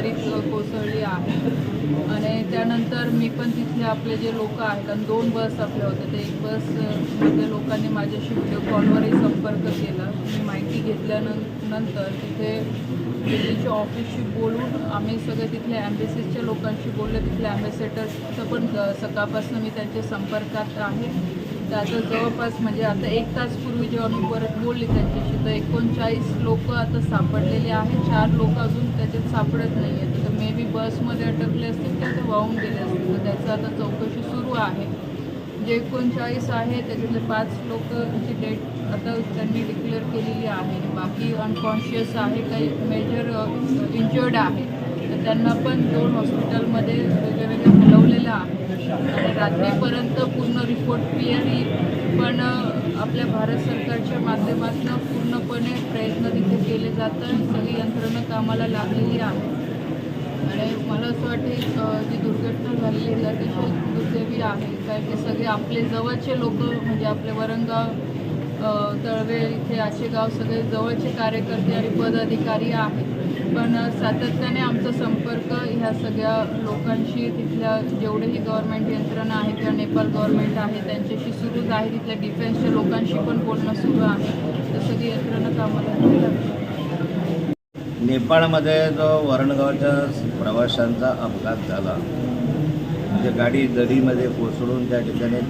दरीत कोसळली आहे. आणि त्यानंतर मी पण तिथले आपले जे लोक आहेत आणि दोन बस आपल्या होत्या ते एक बसमध्ये लोकांनी माझ्याशी व्हिडिओ कॉलवरही संपर्क केला. मी माहिती घेतल्यानंतर तिथे दिल्लीच्या ऑफिसशी बोलून आम्ही सगळे तिथले ॲम्बेसीजच्या लोकांशी बोलले. तिथल्या ॲम्बेसेडर्सचं पण सकाळपासून मी त्यांच्या संपर्कात आहे. तर आता जवळपास म्हणजे आता एक तास पूर्वी जेव्हा मी परत बोलली त्यांच्याशी तर एकोणचाळीस लोक आता सापडलेले आहेत. चार लोक अजून त्याच्यात सापडत नाही आहेत तर मे बी बसमध्ये अटकले असतील किंवा ते वाहून गेले असतील. तर त्याचं आता चौकशी सुरू आहे. जे एकोणचाळीस आहे त्याच्यातले पाच लोकची डेट आता त्यांनी डिक्लेअर केलेली आहे. बाकी अनकॉन्शियस आहे काही मेजर इंजर्ड आहे. त्यांना पण दोन हॉस्पिटलमध्ये वेगळे वेगळे बोलवलेलं आहे. आणि रात्रीपर्यंत पूर्ण रिपोर्ट क्लिअर येईल. पण आपल्या भारत सरकारच्या माध्यमातून पूर्णपणे प्रयत्न तिथे केले जातात सगळी यंत्रणा कामाला लागलेली आहे. आणि मला असं वाटते जी दुर्घटना झालेली आहे अतिशय दुर्दैवी आहे. कारण की सगळे आपले जवळचे लोक म्हणजे आपले वरंगाव तळवे इथे आशेगाव सगळे जवळचे कार्यकर्ते आणि पदाधिकारी आहेत. पण सातत्याने आमचा संपर्क ह्या सगळ्या लोकांशी तिथल्या जेवढेही गव्हर्नमेंट यंत्रणा आहे किंवा नेपाळ गव्हर्नमेंट आहे त्यांच्याशी सुरूच आहे. तिथल्या डिफेन्सच्या लोकांशी पण बोलणं सुरू आहे. तर सगळी यंत्रणा कामाला नेपाळमध्ये जो वरणगावच्या प्रवाशांचा अपघात झाला म्हणजे गाडी दरीमध्ये कोसळून त्या ठिकाणी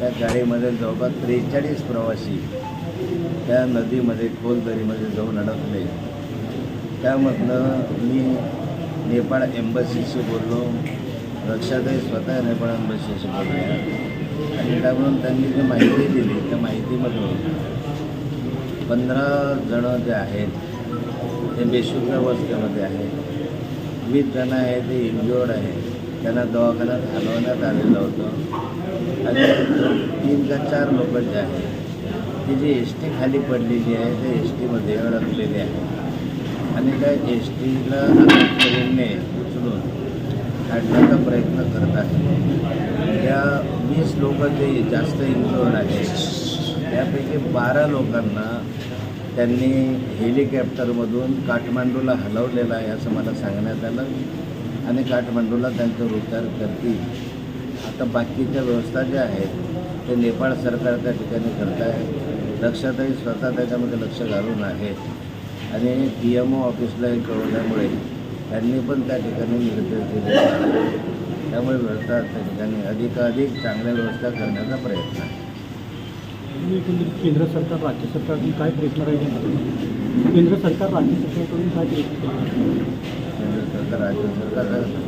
त्या गाडीमध्ये जवळपास त्रेचाळीस प्रवासी त्या नदीमध्ये खोल दरीमध्ये जाऊन अडकले. त्यामधनं मी नेपाळ एम्बसीशी बोललो रक्षाताई स्वतः नेपाळ एम्बसीशी बोलल्या आणि त्यामधून त्यांनी जी माहिती दिली त्या माहितीमधून पंधरा जणं जे आहेत ते बेशुद्ध अवस्थेमध्ये आहेत. वीस जण आहेत ते इंजुअर्ड आहेत. त्यांना दवाखान्यात हलवण्यात आलेलं होतं. आणि तीन का चार लोक जे आहेत ती जी एस टी खाली पडलेली आहे ते एस टीमध्ये अडकलेली आहे आणि त्या एस टीला ट्रेनने उचलून काढण्याचा प्रयत्न करत आहे त्या वीस लोक जे जास्त इंजुअर्ड आहेत त्यापैकी बारा लोकांना त्यांनी हेलिकॉप्टरमधून काठमांडूला हलवलेलं आहे असं मला सांगण्यात आलं. आणि काठमांडूला त्यांचा रोजगार करतील. आता बाकीच्या व्यवस्था ज्या आहेत ते नेपाळ सरकार त्या ठिकाणी करत आहे लक्षातही स्वतः त्याच्यामध्ये लक्ष घालून आहेत आणि पी एम ओ ऑफिसलाही कळवल्यामुळे त्यांनी पण त्या ठिकाणी निर्देश दिले. त्यामुळे व्यवस्था त्या ठिकाणी अधिकाधिक चांगल्या व्यवस्था करण्याचा प्रयत्न आहे. केंद्र सरकार राज्य सरकारकडून काय प्रयत्न राहील? केंद्र सरकार राज्य सरकारकडून काय प्रयत्न केले केंद्र सरकार राज्य सरकार